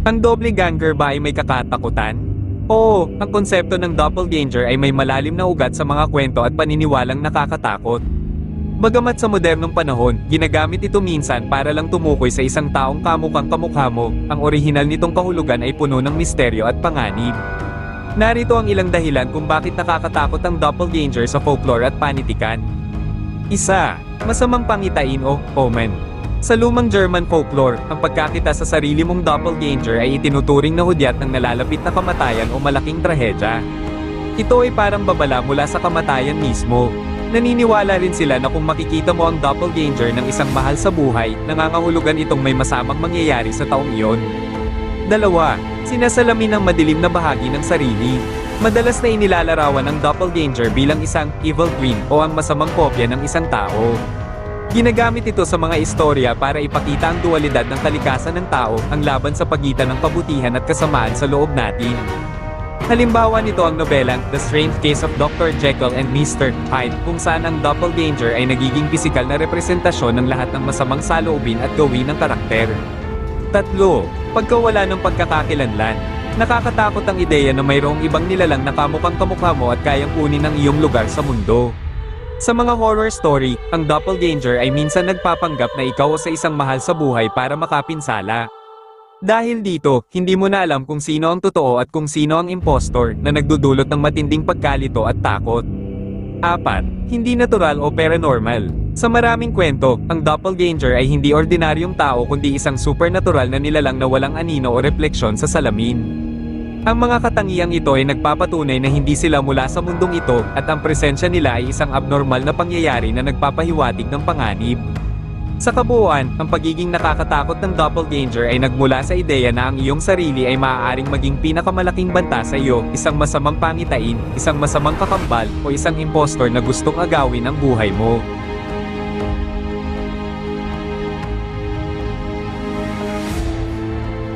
Ang doppelganger ba ay may kakatakutan? Oo, ang konsepto ng doppelganger ay may malalim na ugat sa mga kwento at paniniwalang nakakatakot. Bagamat sa modernong panahon, ginagamit ito minsan para lang tumukoy sa isang taong kamukhang kamukha mo, ang orihinal nitong kahulugan ay puno ng misteryo at panganib. Narito ang ilang dahilan kung bakit nakakatakot ang doppelganger sa folklore at panitikan. Isa, masamang pangitain o omen. Sa lumang German folklore, ang pagkakita sa sarili mong doppelganger ay itinuturing na hudyat ng nalalapit na kamatayan o malaking trahedya. Ito ay parang babala mula sa kamatayan mismo. Naniniwala rin sila na kung makikita mo ang doppelganger ng isang mahal sa buhay, nangangahulugan itong may masamang mangyayari sa taong iyon. Dalawa, sinasalamin ang madilim na bahagi ng sarili. Madalas na inilalarawan ang doppelganger bilang isang evil twin o ang masamang kopya ng isang tao. Ginagamit ito sa mga istorya para ipakita ang dualidad ng kalikasan ng tao, ang laban sa pagitan ng kabutihan at kasamaan sa loob natin. Halimbawa nito ang nobelang The Strange Case of Dr. Jekyll and Mr. Hyde kung saan ang doppelganger ay nagiging pisikal na representasyon ng lahat ng masamang saloobin at gawin ng karakter. Tatlo, pagkawala ng pagkakakilanlan. Nakakatakot ang ideya na mayroong ibang nilalang na kamukhang kamukha mo at kayang kunin ang iyong lugar sa mundo. Sa mga horror story, ang doppelganger ay minsan nagpapanggap na ikaw sa isang mahal sa buhay para makapinsala. Dahil dito, hindi mo na alam kung sino ang totoo at kung sino ang impostor na nagdudulot ng matinding pagkalito at takot. Apat, hindi natural o paranormal. Sa maraming kwento, ang doppelganger ay hindi ordinaryong tao kundi isang supernatural na nilalang na walang anino o refleksyon sa salamin. Ang mga katangiang ito ay nagpapatunay na hindi sila mula sa mundong ito at ang presensya nila ay isang abnormal na pangyayari na nagpapahiwatig ng panganib. Sa kabuuan, ang pagiging nakakatakot ng doppelganger ay nagmula sa ideya na ang iyong sarili ay maaaring maging pinakamalaking banta sa iyo, isang masamang pangitain, isang masamang kakambal, o isang impostor na gustong agawin ang buhay mo.